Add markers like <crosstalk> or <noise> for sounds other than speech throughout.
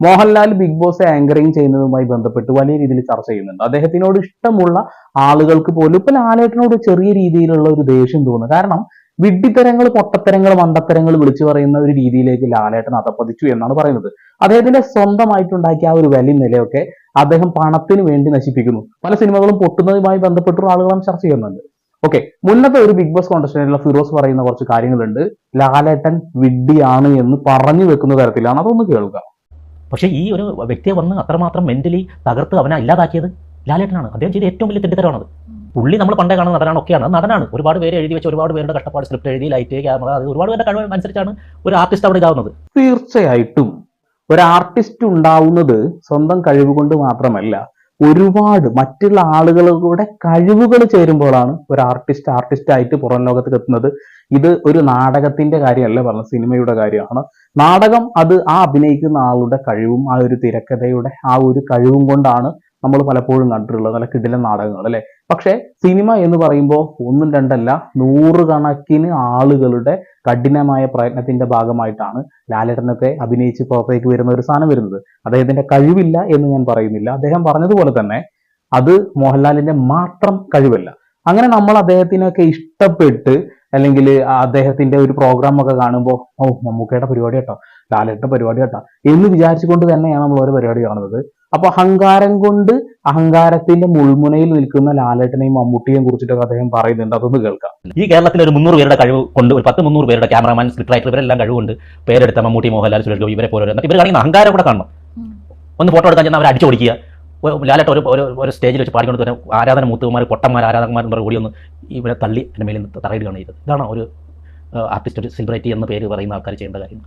Mohanlal big Boss anchoring ചെയ്യുന്നതുമായി ബന്ധപ്പെട്ട് വലിയ രീതിയിൽ ചർച്ച ചെയ്യുന്നുണ്ട്. അദ്ദേഹത്തിനോട് ഇഷ്ടമുള്ള ആളുകൾക്ക് പോലും ഇപ്പൊ ലാലേട്ടനോട് ചെറിയ രീതിയിലുള്ള ഒരു ദേഷ്യം തോന്നുന്നു. കാരണം വിഡ്ഢിത്തരങ്ങൾ പൊട്ടത്തരങ്ങൾ മണ്ടത്തരങ്ങൾ വിളിച്ചു പറയുന്ന ഒരു രീതിയിലേക്ക് ലാലേട്ടൻ അതപ്പതിച്ചു എന്നാണ് പറയുന്നത്. അദ്ദേഹത്തിന്റെ സ്വന്തമായിട്ടുണ്ടാക്കിയ ആ ഒരു വലിയ നിലയൊക്കെ അദ്ദേഹം പണത്തിന് വേണ്ടി നശിപ്പിക്കുന്നു. പല സിനിമകളും പൊട്ടുന്നതുമായി ബന്ധപ്പെട്ടുള്ള ആളുകളും ചർച്ച ചെയ്യുന്നുണ്ട് ഓക്കെ മുന്നത്തെ ഒരു ബിഗ് ബോസ് കോൺടസ്റ്റിലുള്ള ഫിറോസ് പറയുന്ന കുറച്ച് കാര്യങ്ങളുണ്ട്. ലാലേട്ടൻ വിഡ്ഡിയാണ് എന്ന് പറഞ്ഞു വെക്കുന്ന തരത്തിലാണ്. അതൊന്ന് കേൾക്കുക പക്ഷേ ഈ ഒരു വ്യക്തിയെ വന്ന് അത്രമാത്രം മെന്റലി തകർത്ത് അവനെ ഇല്ലാതാക്കിയത് ലാലേട്ടനാണ്. അദ്ദേഹം ചെയ്ത ഏറ്റവും വലിയ തെറ്റിദ്ധരമാണത് പുള്ളി നമ്മൾ പണ്ടേ കാണുന്ന നടനാണ് ഒക്കെയാണ്. നടനാണ്. ഒരുപാട് പേര് എഴുതി വെച്ച് ഒരുപാട് പേരുടെ കഷ്ടപ്പാട് സ്ക്രിപ്റ്റ് എഴുതി ലൈറ്റ് ക്യാമറ അത് ഒരുപാട് പേരുടെ കഴിവ് അനുസരിച്ചാണ് ഒരു ആർട്ടിസ്റ്റ് അവിടെ ഇതാവുന്നത്. തീർച്ചയായിട്ടും. ഒരു ആർട്ടിസ്റ്റ് ഉണ്ടാവുന്നത് സ്വന്തം കഴിവ് കൊണ്ട് മാത്രമല്ല ഒരുപാട് മറ്റുള്ള ആളുകളുടെ കഴിവുകൾ ചേരുമ്പോഴാണ് ഒരു ആർട്ടിസ്റ്റ് ആർട്ടിസ്റ്റ് ആയിട്ട് പുറം ലോകത്തേക്ക് എത്തുന്നത്. ഇത് ഒരു നാടകത്തിന്റെ കാര്യമല്ല പറഞ്ഞ സിനിമയുടെ കാര്യമാണ്. നാടകം അത് ആ അഭിനയിക്കുന്ന ആളുടെ കഴിവും ആ ഒരു തിരക്കഥയുടെ ആ ഒരു കഴിവും കൊണ്ടാണ് നമ്മൾ പലപ്പോഴും കണ്ടിട്ടുള്ളത് നല്ല കിടിലൻ നാടകങ്ങൾ അല്ലെ? പക്ഷെ സിനിമ എന്ന് പറയുമ്പോൾ ഒന്നും രണ്ടല്ല നൂറുകണക്കിന് ആളുകളുടെ കഠിനമായ പ്രയത്നത്തിന്റെ ഭാഗമായിട്ടാണ് ലാലേട്ടനൊക്കെ അഭിനയിച്ച് പുറത്തേക്ക് വരുന്ന ഒരു സാധനം വരുന്നത്. അദ്ദേഹത്തിന്റെ കഴിവില്ല എന്ന് ഞാൻ പറയുന്നില്ല. അദ്ദേഹം പറഞ്ഞതുപോലെ തന്നെ അത് മോഹൻലാലിന്റെ മാത്രം കഴിവല്ല. അങ്ങനെ നമ്മൾ അദ്ദേഹത്തിനൊക്കെ ഇഷ്ടപ്പെട്ട് അല്ലെങ്കിൽ അദ്ദേഹത്തിന്റെ ഒരു പ്രോഗ്രാം ഒക്കെ കാണുമ്പോൾ ഓ മമ്മൂക്കയുടെ പരിപാടി കേട്ടോ ലാലേട്ടൻ പരിപാടി കേട്ടോ എന്ന് വിചാരിച്ചുകൊണ്ട് തന്നെയാണ് നമ്മൾ ഓരോ പരിപാടി കാണുന്നത്. അപ്പൊ അഹങ്കാരം കൊണ്ട് അഹങ്കാരത്തിന്റെ മുൾമുനയിൽ നിൽക്കുന്ന ലാലേട്ടനെയും മമ്മൂട്ടിയെയും കുറിച്ചിട്ടൊക്കെ അദ്ദേഹം പറയുന്നുണ്ട്. അതൊന്ന് കേൾക്കാം. ഈ കേരളത്തിൽ ഒരു മുന്നൂറ് പേരുടെ കഴിവ് കൊണ്ട് ഒരു പത്ത് മുന്നൂറ് പേരുടെ ക്യാമറമാൻ സ്ക്രിപ്റ്റ് റൈറ്റർ ഇവരെല്ലാം കഴിവുണ്ട്. പേരെടുത്ത മമ്മൂട്ടി മോഹൻലാൽ സുരേഷ് ഗോപി ഇവരെ പോലെ ഇവർ കാണിക്കുന്ന അഹങ്കാരം കൂടെ കാണണം. ഒന്ന് ഫോട്ടോ എടുക്കാൻ ചെന്നാൽ അവർ അടിച്ചു ഓടിക്കുക ഒ- ലാലേട്ടൻ ഒരു ഒരു ഒരു സ്റ്റേജിൽ വെച്ച് പാടിക്കൊണ്ട് തന്നെ ആരാധന മൂത്തുമാർ പൊട്ടന്മാർ ആരാധകന്മാരും കൂടി ഒന്ന് ഇവരെ തള്ളി എന്റെ മേലിൽ നിന്ന് തറയിടുകയാണ് ചെയ്തത്. ഇതാണ് ഒരു ആർട്ടിസ്റ്റ് ഒരു സെലിബ്രിറ്റി എന്ന പേര് പറയുന്ന ആൾക്കാർ ചെയ്യേണ്ട കാര്യം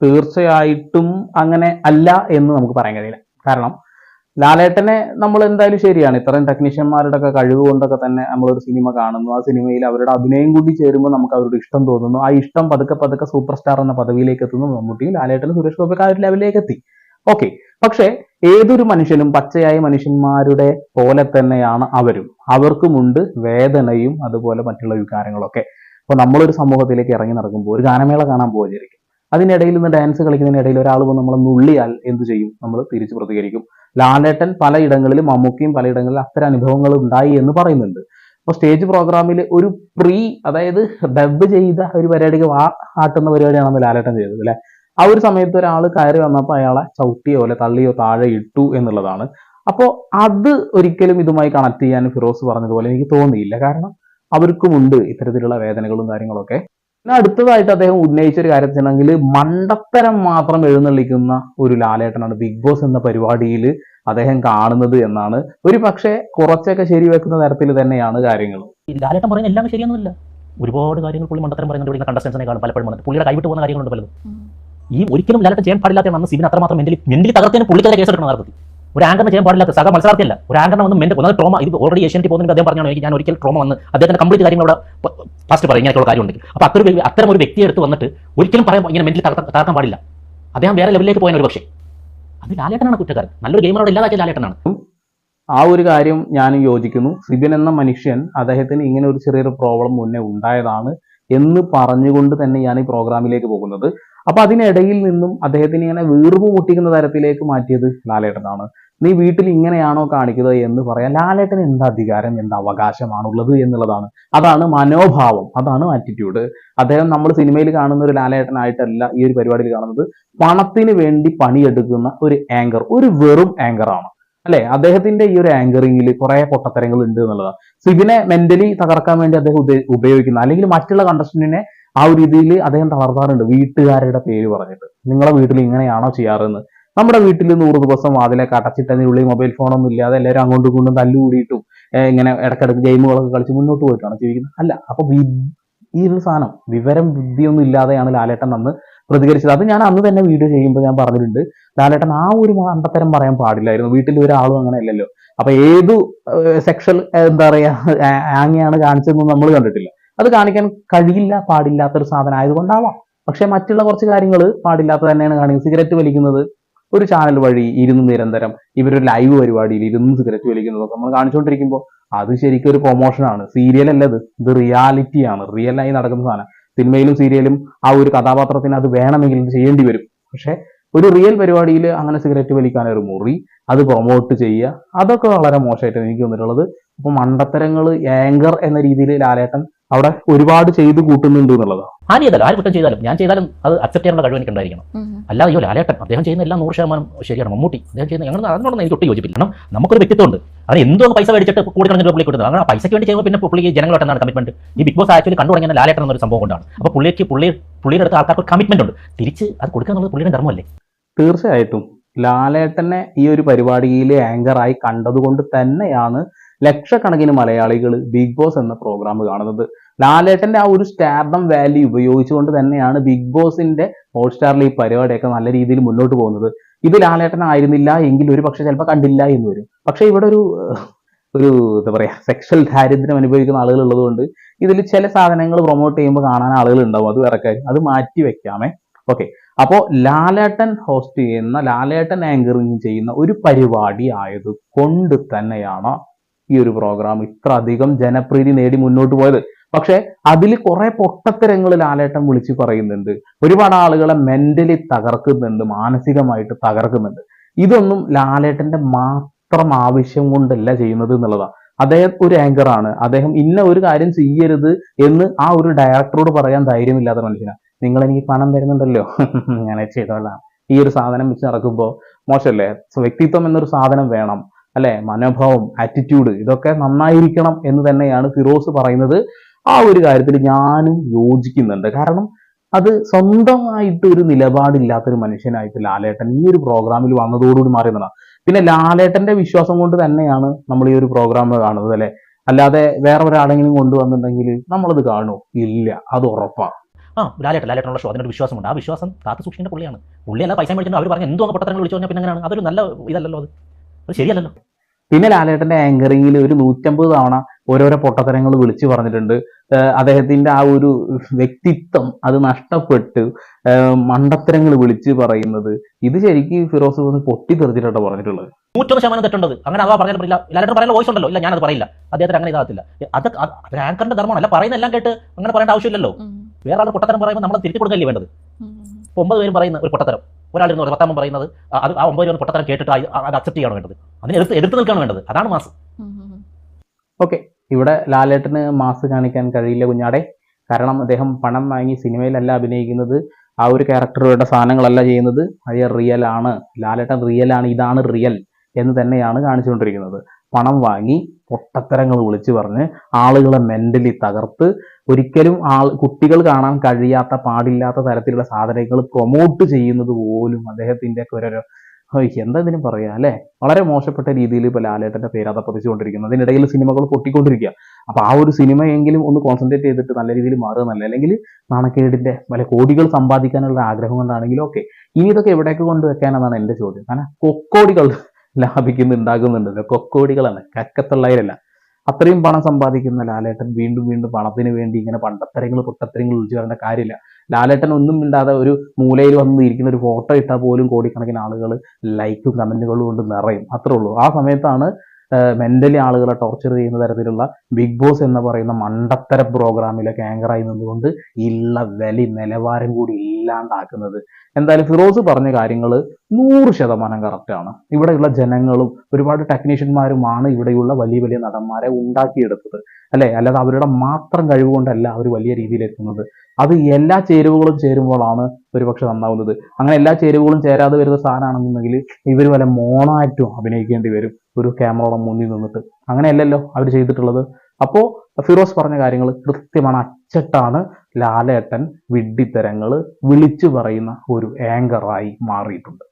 തീർച്ചയായിട്ടും അങ്ങനെ അല്ല എന്ന് നമുക്ക് പറയാൻ കഴിയില്ല. കാരണം ലാലേട്ടനെ നമ്മൾ എന്തായാലും ശരിയാണ്. ഇത്രയും ടെക്നീഷ്യന്മാരുടെ ഒക്കെ കഴിവ് കൊണ്ടൊക്കെ തന്നെ നമ്മളൊരു സിനിമ കാണുന്നു. ആ സിനിമയിൽ അവരുടെ അഭിനയം കൂടി ചേരുമ്പോൾ നമുക്ക് അവരുടെ ഇഷ്ടം തോന്നുന്നു. ആ ഇഷ്ടം പതുക്കെ പതുക്കെ സൂപ്പർ സ്റ്റാർ എന്ന പദവിയിലേക്ക് എത്തുന്നു. മമ്മൂട്ടിയും ലാലേട്ടനും സുരേഷ് ഗോപിക്ക് ആ ഒരു ലെവലിലേക്ക് എത്തി. ഓക്കെ പക്ഷേ ഏതൊരു മനുഷ്യനും പച്ചയായ മനുഷ്യന്മാരുടെ പോലെ തന്നെയാണ് അവരും. അവർക്കുമുണ്ട് വേദനയും അതുപോലെ മറ്റുള്ള വികാരങ്ങളൊക്കെ. അപ്പോൾ നമ്മളൊരു സമൂഹത്തിലേക്ക് ഇറങ്ങി നടക്കുമ്പോൾ ഒരു ഗാനമേള കാണാൻ പോയിരിക്കും അതിനിടയിൽ നിന്ന് ഡാൻസ് കളിക്കുന്നതിനിടയിൽ ഒരാൾ വന്ന് നമ്മളെ നുള്ളിയാൽ എന്ത് ചെയ്യും? നമ്മൾ തിരിച്ച് പ്രതികരിക്കും. ലാലേട്ടൻ പലയിടങ്ങളിലും മമ്മൂക്കയും പലയിടങ്ങളിലും അത്തരം അനുഭവങ്ങൾ ഉണ്ടായി എന്ന് പറയുന്നുണ്ട്. അപ്പോൾ സ്റ്റേജ് പ്രോഗ്രാമിൽ ഒരു പ്രീ അതായത് ഡബ് ചെയ്ത ഒരു പരിപാടിക്ക് വാ ആട്ടുന്ന പരിപാടിയാണെന്ന് ലാലേട്ടൻ ചെയ്തത് അല്ലേ? ആ ഒരു സമയത്ത് ഒരാൾ കയറി വന്നപ്പോൾ അയാളെ ചവിട്ടിയോ അല്ലെ തള്ളിയോ താഴെ ഇട്ടു എന്നുള്ളതാണ്. അപ്പോൾ അത് ഒരിക്കലും ഇതുമായി കണക്ട് ചെയ്യാൻ ഫിറോസ് പറഞ്ഞതുപോലെ എനിക്ക് തോന്നിയില്ല. കാരണം അവർക്കുമുണ്ട് ഇത്തരത്തിലുള്ള വേദനകളും കാര്യങ്ങളൊക്കെ. പിന്നെ അടുത്തതായിട്ട് അദ്ദേഹം ഉന്നയിച്ച ഒരു കാര്യം വെച്ചിട്ടുണ്ടെങ്കിൽ മണ്ടത്തരം മാത്രം എഴുന്നള്ളിക്കുന്ന ഒരു ലാലേട്ടനാണ് ബിഗ് ബോസ് എന്ന പരിപാടിയിൽ അദ്ദേഹം കാണുന്നത് എന്നാണ്. ഒരു പക്ഷേ കുറച്ചൊക്കെ ശരിവെക്കുന്ന തരത്തിൽ തന്നെയാണ് കാര്യങ്ങൾ. ഈ ലാലേട്ടൻ പറയുന്ന എല്ലാം ശരിയൊന്നുമില്ല. ഒരുപാട് കാര്യങ്ങൾ പുള്ളി മണ്ടത്തരം പറയുന്നുണ്ട്. ഇവിടെ കണ്ടസ്റ്റൻസിനെ കാണും പലപ്പോഴും വന്നിട്ട് പുള്ളിയുടെ കൈവിട്ട് പോകുന്ന കാര്യങ്ങളുണ്ട് പലതും. ഈ ഒരിക്കലും ലാലേട്ടൻ ചെയ്യാൻ പാടില്ലാത്ത സിബിൻ അത്രമാത്രം മെന്റലി മെന്റലി തകർത്തതിന് പുള്ളിക്കാരെ കേസ് എടുക്കണം യഥാർത്ഥത്തിൽ ഒരു ആങ്കറിന് ചെയ്യാൻ പാടില്ലാത്ത സഹ മത്സരാർത്ഥിയല്ല. ഒരു ആങ്കറിനെ വന്ന് മെന്റ് ഒന്നത് ട്രോമ ഇത് ഓൾറെഡി ഏഷ്യൻ പോകുന്നതിന് അദ്ദേഹം പറഞ്ഞാണ്. എനിക്ക് ഞാൻ ഒരിക്കൽ ട്രോമ വന്ന് അദ്ദേഹത്തിന്റെ കംപ്ലീറ്റ് കാര്യങ്ങൾ അവിടെ ഫസ്റ്റ് പറയും. ഇങ്ങനെയുള്ള കാര്യം ഉണ്ട് അപ്പോൾ അത്തരം അത്തരം ഒരു വ്യക്തിയെ എടുത്ത് വന്നിട്ട് ഒരിക്കലും പറയാൻ ഇങ്ങനെ മെന്റിൽ തകർക്കാൻ പാടില്ല. അദ്ദേഹം വേറെ ലെവലിലേക്ക് പോയാൽ ഒരു പക്ഷേ അത് ലാലേട്ടനാണ് കുറ്റക്കാരൻ. നല്ലൊരു ഗെയിമർ അവിടെ ഇല്ലാതാക്കിയ ലാലേട്ടനാണ്. ആ ഒരു കാര്യം ഞാനും യോജിക്കുന്നു. സിബിൻ എന്ന മനുഷ്യൻ അദ്ദേഹത്തിന് ഇങ്ങനെ ഒരു ചെറിയൊരു പ്രോബ്ലം മുന്നേ ഉണ്ടായതാണ് എന്ന് പറഞ്ഞുകൊണ്ട് തന്നെ ഞാൻ ഈ പ്രോഗ്രാമിലേക്ക് പോകുന്നത്. അപ്പൊ അതിനിടയിൽ നിന്നും അദ്ദേഹത്തിന് ഇങ്ങനെ വീർപ്പ് മുട്ടിക്കുന്ന തരത്തിലേക്ക് മാറ്റിയത് ലാലേട്ടനാണ്. നീ വീട്ടിൽ ഇങ്ങനെയാണോ കാണിക്കുന്നത് എന്ന് പറയാൻ ലാലേട്ടന് എന്ത് അധികാരം എന്ത് അവകാശമാണുള്ളത് എന്നുള്ളതാണ്. അതാണ് മനോഭാവം അതാണ് ആറ്റിറ്റ്യൂഡ് അദ്ദേഹം നമ്മൾ സിനിമയിൽ കാണുന്ന ഒരു ലാലേട്ടനായിട്ടല്ല ഈ ഒരു പരിപാടിയിൽ കാണുന്നത്. പണത്തിന് വേണ്ടി പണിയെടുക്കുന്ന ഒരു ആങ്കർ ഒരു വെറും ആങ്കറാണ് അല്ലെ? അദ്ദേഹത്തിന്റെ ഈ ഒരു ആങ്കറിംഗിൽ കുറെ പൊട്ടത്തരങ്ങൾ ഉണ്ട് എന്നുള്ളതാണ്. സിബിനെ മെന്റലി തകർക്കാൻ വേണ്ടി അദ്ദേഹം ഉപ- ഉപയോഗിക്കുന്ന അല്ലെങ്കിൽ മറ്റുള്ള കണ്ടസ്റ്റന്റിനെ ആ ഒരു രീതിയിൽ അദ്ദേഹം തളർത്താറുണ്ട്. വീട്ടുകാരുടെ പേര് പറഞ്ഞിട്ട്. നിങ്ങളെ വീട്ടിൽ ഇങ്ങനെയാണോ ചെയ്യാറെന്ന്. നമ്മുടെ വീട്ടിൽ നൂറ് ദിവസം വാതിലൊക്കെ അടച്ചിട്ടതിനുള്ളിൽ മൊബൈൽ ഫോണൊന്നും ഇല്ലാതെ എല്ലാവരും അങ്ങോട്ടും ഇങ്ങോട്ടും തല്ലുകൂടിയിട്ടും ഇങ്ങനെ ഇടക്കിടക്ക് ഗെയിമുകളൊക്കെ കളിച്ച് മുന്നോട്ട് പോയിട്ടാണ് ജീവിക്കുന്നത്. അല്ല അപ്പൊ വി- ഈ ഒരു സാധനം വിവരം ബുദ്ധിയൊന്നും ഇല്ലാതെയാണ് ലാലേട്ടൻ അന്ന് പ്രതികരിച്ചത്. അത് ഞാൻ അന്ന് തന്നെ വീഡിയോ ചെയ്യുമ്പോൾ ഞാൻ പറഞ്ഞിട്ടുണ്ട്. ലാലേട്ടൻ ആ ഒരു മണ്ടത്തരം പറയാൻ പാടില്ലായിരുന്നു. വീട്ടിൽ ഒരാളും അങ്ങനെ അല്ലല്ലോ. അപ്പൊ ഏതു സെക്ഷൽ എന്താ പറയാ ആങ്ങിയാണ് കാണിച്ചതെന്ന് നമ്മൾ കണ്ടിട്ടില്ല. അത് കാണിക്കാൻ കഴിയില്ല പാടില്ലാത്തൊരു സാധനം ആയതുകൊണ്ടാവാം. പക്ഷെ മറ്റുള്ള കുറച്ച് കാര്യങ്ങൾ പാടില്ലാത്ത തന്നെയാണ് കാണിക്കുന്നത് സിഗരറ്റ് വലിക്കുന്നത് ഒരു ചാനൽ വഴി ഇരുന്ന് നിരന്തരം ഇവരൊരു ലൈവ് പരിപാടിയിൽ ഇരുന്ന് സിഗരറ്റ് വലിക്കുന്നതൊക്കെ നമ്മൾ കാണിച്ചുകൊണ്ടിരിക്കുമ്പോൾ അത് ശരിക്കും ഒരു പ്രൊമോഷനാണ് സീരിയൽ അല്ല ഇത്. ഇത് റിയാലിറ്റിയാണ് റിയൽ ആയി നടക്കുന്ന സാധനം. സിനിമയിലും സീരിയലും ആ ഒരു കഥാപാത്രത്തിന് അത് വേണമെങ്കിൽ ചെയ്യേണ്ടി വരും. പക്ഷെ ഒരു റിയൽ പരിപാടിയിൽ അങ്ങനെ സിഗരറ്റ് വലിക്കാൻ ഒരു മുറി അത് പ്രൊമോട്ട് ചെയ്യുക അതൊക്കെ വളരെ മോശമായിട്ടാണ് എനിക്ക് തോന്നിയിട്ടുള്ളത്. അപ്പൊ മണ്ടത്തരങ്ങൾ ആങ്കർ എന്ന രീതിയിൽ ലാലേട്ടൻ അവിടെ ഒരുപാട് ചെയ്തു കൂട്ടുന്നുണ്ട് എന്നുള്ളതാണ് ആര് ചെയ്താലും ആര് കുറ്റം ചെയ്താലും ഞാൻ ചെയ്താലും അത് അക്സെപ്റ്റ് ചെയ്യാനുള്ള കഴിവ് എനിക്ക് ഉണ്ടായിരിക്കണം. അല്ലാതെ അയ്യോ ലാലേട്ടൻ അദ്ദേഹം ചെയ്യുന്ന എല്ലാം നൂറ് ശതമാനം ശരിയാണ് മമ്മൂട്ടി അദ്ദേഹം ചെയ്യുന്ന ഞങ്ങൾ അതിനോടൊന്നും എനിക്ക് ഒട്ടും യോജിപ്പില്ല. കാരണം നമുക്കൊരു വ്യക്തിത്വമുണ്ട്. അത് എന്തോ പൈസ മേടിച്ചിട്ട് കൂടി കളഞ്ഞിട്ട് പുള്ളി കൊടുക്കുന്നത് അങ്ങനെ ആ പൈസയ്ക്ക് വേണ്ടി ചെയ്യുമ്പോൾ പിന്നെ പുള്ളിക്ക് ജനങ്ങളോട്ട് എന്താണ് കമ്മിറ്റ്മെന്റ് ഈ ബിഗ് ബോസ് ആക്ച്വലി കണ്ടു തുടങ്ങിയ ലാലേട്ടൻ എന്നൊരു സംഭവം കൊണ്ടാണ്. അപ്പോൾ പുള്ളിക്ക് പുള്ളി പുള്ളിയുടെ അടുത്ത് ആൾക്കാർക്ക് കമ്മിറ്റ്മെന്റ് ഉണ്ട്. തിരിച്ച് അത് കൊടുക്കുക എന്നുള്ളത് പുള്ളിയുടെ ധർമ്മമല്ലേ? തീർച്ചയായിട്ടും. ലാലേട്ടനെ ഈ ഒരു പരിപാടിയിൽ ആങ്കറായി കണ്ടതുകൊണ്ട് തന്നെയാണ് ലക്ഷക്കണക്കിന് മലയാളികൾ ബിഗ് ബോസ് എന്ന പ്രോഗ്രാം കാണുന്നത്. ലാലേട്ടന്റെ ആ ഒരു സ്റ്റാർഡം വാല്യൂ ഉപയോഗിച്ചുകൊണ്ട് തന്നെയാണ് ബിഗ് ബോസിന്റെ ഹോട്ട്സ്റ്റാറിൽ ഈ പരിപാടിയൊക്കെ നല്ല രീതിയിൽ മുന്നോട്ട് പോകുന്നത്. ഇത് ലാലേട്ടൻ ആയിരുന്നില്ല എങ്കിൽ ഒരു പക്ഷെ ചിലപ്പോൾ കണ്ടില്ല എന്ന് വരും. പക്ഷെ ഇവിടെ ഒരു ഒരു എന്താ പറയുക സെക്ഷൽ ദാരിദ്ര്യം അനുഭവിക്കുന്ന ആളുകൾ ഉള്ളതുകൊണ്ട് ഇതിൽ ചില സാധനങ്ങൾ പ്രൊമോട്ട് ചെയ്യുമ്പോൾ കാണാൻ ആളുകൾ ഉണ്ടാവും. അത് വേറെ കാര്യം. അത് മാറ്റി വെക്കാമേ. ഓക്കെ അപ്പോൾ ലാലേട്ടൻ ഹോസ്റ്റ് ചെയ്യുന്ന ലാലേട്ടൻ ആങ്കറിങ് ചെയ്യുന്ന ഒരു പരിപാടി ആയത് കൊണ്ട് തന്നെയാണ് ഈ ഒരു പ്രോഗ്രാം ഇത്ര അധികം ജനപ്രീതി നേടി മുന്നോട്ട് പോയത്. പക്ഷെ അതിൽ കുറെ പൊട്ടത്തരങ്ങൾ ലാലേട്ടൻ വിളിച്ച് പറയുന്നുണ്ട്. ഒരുപാട് ആളുകളെ മെന്റലി തകർക്കുന്നുണ്ട് മാനസികമായിട്ട് തകർക്കുന്നുണ്ട്. ഇതൊന്നും ലാലേട്ടന്റെ മാത്രം ആവശ്യം കൊണ്ടല്ല ചെയ്യുന്നത് എന്നുള്ളതാണ് അദ്ദേഹം ഒരു ആങ്കറാണ് അദ്ദേഹം ഇന്ന ഒരു കാര്യം ചെയ്യരുത് എന്ന് ആ ഒരു ഡയറക്ടറോട് പറയാൻ ധൈര്യമില്ലാത്ത മനുഷ്യനാണ് നിങ്ങൾ എനിക്ക് പണം തരുന്നുണ്ടല്ലോ. <laughs> ഞാൻ ചെയ്തോളാം. ഈ ഒരു സാധനം വെച്ച് നടക്കുമ്പോൾ മോശമല്ലേ വ്യക്തിത്വം എന്നൊരു സാധനം വേണം. അല്ലെ? മനോഭാവം ആറ്റിറ്റ്യൂഡ് ഇതൊക്കെ നന്നായിരിക്കണം എന്ന് തന്നെയാണ് ഫിറോസ് പറയുന്നത്. ആ ഒരു കാര്യത്തിൽ ഞാനും യോജിക്കുന്നുണ്ട്. കാരണം അത് സ്വന്തമായിട്ട് ഒരു നിലപാടില്ലാത്തൊരു മനുഷ്യനായിട്ട് ലാലേട്ടൻ ഈ ഒരു പ്രോഗ്രാമിൽ വന്നതോടുകൂടി മാറിയതാണ് പിന്നെ ലാലേട്ടന്റെ വിശ്വാസം കൊണ്ട് തന്നെയാണ് നമ്മൾ ഈ ഒരു പ്രോഗ്രാം കാണുന്നത് അല്ലെ? അല്ലാതെ വേറെ ഒരാളെങ്കിലും കൊണ്ടുവന്നിട്ടുണ്ടെങ്കിൽ നമ്മളത് കാണൂ? ഇല്ല. അത് ഉറപ്പാണ് ആ ലാലേട്ടൻ ലാലേട്ടനുള്ള ഷോ അതിനൊരു വിശ്വാസമുണ്ട്. ആ വിശ്വാസം കാത്തു സൂക്ഷിക്കേണ്ട പുള്ളിയാണ്. പുള്ളിയല്ല പൈസ മേടിച്ചിട്ട് അവർ പറഞ്ഞു എന്തോ പൊട്ടത്തരങ്ങൾ വിളിച്ചു കഴിഞ്ഞാൽ പിന്നെ അങ്ങനെയാണ്. അതൊരു നല്ല ഇതല്ലല്ലോ അത്. അത് ശരിയല്ലല്ലോ. പിന്നെ ലാലേട്ടന്റെ ആങ്കറിംഗിൽ ഒരു നൂറ്റമ്പത് തവണ ഓരോരോ പൊട്ടത്തരങ്ങൾ വിളിച്ചു പറഞ്ഞിട്ടുണ്ട്. അദ്ദേഹത്തിന്റെ ആ ഒരു വ്യക്തിത്വം അത് നഷ്ടപ്പെട്ട്. മണ്ടത്തരങ്ങൾ വിളിച്ച് പറയുന്നത്. ഇത് ശരിക്കും ഫിറോസ് പൊട്ടിത്തെറിച്ചിട്ടാണ് പറഞ്ഞിട്ടുള്ളത്. നൂറ്റൊന്ന് ശതമാനം തെറ്റുണ്ടത്. അങ്ങനെ അതാ പറഞ്ഞാൽ പറ്റില്ല. ലാലേട്ടൻ പറയുന്ന വോയിസ് ഉണ്ടല്ലോ. ഇല്ല ഞാനത് പറയില്ല. അദ്ദേഹത്തിന് അങ്ങനെ ഇതാകത്തില്ല. അത് ആങ്കറിന്റെ ധർമ്മമാണ്. അല്ല പറയുന്ന എല്ലാം കേട്ട് അങ്ങനെ പറയേണ്ട ആവശ്യമില്ലല്ലോ. വേറെ ആൾ പൊട്ടത്തരം പറയുമ്പോൾ നമ്മൾ തിരിച്ചു കൊടുക്കല്ലേ വേണ്ടത്? ഒമ്പത് പേരും പറയുന്ന ഒരു പൊട്ടത്തരം. ഒരാളിരുന്ന് ഒരു പത്താമൻ പറയുന്നത് അത് ആ ഒമ്പത് രൂപ പൊട്ടത്തരം കേട്ടിട്ട് അത് അത് അക്സെപ്റ്റ് ചെയ്യാണ് വേണ്ടത്? അതിനെ എതിർത്ത് എതിർത്ത് നിൽക്കുകയാണ് വേണ്ടത്. അതാണ് മാസ്. ഓക്കെ ഇവിടെ ലാലേട്ടന് മാസ് കാണിക്കാൻ കഴിയില്ല കുഞ്ഞാടെ. കാരണം അദ്ദേഹം പണം വാങ്ങി സിനിമയിലല്ല അഭിനയിക്കുന്നത്. ആ ഒരു ക്യാരക്ടറുടെ സാധനങ്ങളല്ല ചെയ്യുന്നത്. അയ്യ റിയൽ ആണ്. ലാലേട്ടൻ റിയൽ ആണ്. ഇതാണ് റിയൽ എന്ന് തന്നെയാണ് കാണിച്ചുകൊണ്ടിരിക്കുന്നത്. പണം വാങ്ങി പൊട്ടത്തരങ്ങൾ വിളിച്ചു പറഞ്ഞ് ആളുകളെ മെന്റലി തകർത്ത് ഒരിക്കലും ആൾ കുട്ടികൾ കാണാൻ കഴിയാത്ത പാടില്ലാത്ത തരത്തിലുള്ള സാധനങ്ങൾ പ്രൊമോട്ട് ചെയ്യുന്നത് പോലും അദ്ദേഹത്തിന്റെ ഒക്കെ ഓരോരോ എന്താ ഇതിനും പറയാ അല്ലെ? വളരെ മോശപ്പെട്ട രീതിയിൽ ഇപ്പൊ ലാലേട്ടന്റെ പേര് അതപ്പതിച്ചുകൊണ്ടിരിക്കുന്നത് അതിനിടയിൽ സിനിമകൾ പൊട്ടിക്കൊണ്ടിരിക്കുക. അപ്പൊ ആ ഒരു സിനിമയെങ്കിലും ഒന്ന് കോൺസെൻട്രേറ്റ് ചെയ്തിട്ട് നല്ല രീതിയിൽ മാറുന്നല്ല അല്ലെങ്കിൽ നാണക്കേടിന്റെ വല്ല കോടികൾ സമ്പാദിക്കാനുള്ള ആഗ്രഹം കൊണ്ടാണെങ്കിലും ഓക്കെ ഇനി ഇതൊക്കെ എവിടേക്ക് കൊണ്ടുവെക്കാനെന്നാണ് എന്റെ ചോദ്യം. കാരണം കൊക്കോടികൾ ലാഭിക്കുന്നുണ്ടാകുന്നുണ്ടല്ലോ കൊക്കോടികളാണ് കക്കത്തുള്ളവരല്ല അത്രയും പണം സമ്പാദിക്കുന്ന ലാലേട്ടൻ വീണ്ടും വീണ്ടും പണത്തിന് വേണ്ടി ഇങ്ങനെ പണ്ടത്തരങ്ങൾ പൊട്ടത്തരങ്ങൾ വിളിച്ചു വരേണ്ട കാര്യമില്ല. ലാലേട്ടൻ ഒന്നും മിണ്ടാതെ ഒരു മൂലയിൽ വന്ന് ഇരിക്കുന്ന ഒരു ഫോട്ടോ ഇട്ടാൽ പോലും കോടിക്കണക്കിന് ആളുകൾ ലൈക്കും കമന്റുകളും കൊണ്ട് നിറയും. അത്രേ ഉള്ളൂ. ആ സമയത്താണ് മെന്റലി ആളുകളെ ടോർച്ചർ ചെയ്യുന്ന തരത്തിലുള്ള ബിഗ് ബോസ് എന്ന് പറയുന്ന മണ്ടത്തര പ്രോഗ്രാമിലൊക്കെ ആങ്കറായി നിന്നുകൊണ്ട് ഇള്ള വലി നിലവാരം കൂടി ഇല്ലാണ്ടാക്കുന്നത്. എന്തായാലും ഫിറോസ് പറഞ്ഞ കാര്യങ്ങൾ നൂറ് ശതമാനം കറക്റ്റാണ് ഇവിടെയുള്ള ജനങ്ങളും ഒരുപാട് ടെക്നീഷ്യന്മാരുമാണ് ഇവിടെയുള്ള വലിയ വലിയ നടന്മാരെ ഉണ്ടാക്കിയെടുത്തത്. അല്ലെ? അല്ലാതെ അവരുടെ മാത്രം കഴിവുകൊണ്ടല്ല അവർ വലിയ രീതിയിൽ എത്തുന്നത് അത് എല്ലാ ചേരുവകളും ചേരുമ്പോഴാണ് ഒരുപക്ഷെ നന്നാവുന്നത്. അങ്ങനെ എല്ലാ ചേരുവകളും ചേരാതെ വരുന്ന സാധനമാണെന്നുണ്ടെങ്കിൽ ഇവർ വല്ല മോണായിട്ടും അഭിനയിക്കേണ്ടി വരും. ഒരു ക്യാമറയുടെ മുന്നിൽ നിന്നിട്ട്. അങ്ങനെയല്ലല്ലോ അവർ ചെയ്തിട്ടുള്ളത്. അപ്പോൾ ഫിറോസ് പറഞ്ഞ കാര്യങ്ങൾ കൃത്യമാണ്. അച്ചട്ടാണ് ലാലേട്ടൻ വിഡ്ഢിത്തരങ്ങൾ വിളിച്ചു പറയുന്ന ഒരു ആങ്കറായി മാറിയിട്ടുണ്ട്.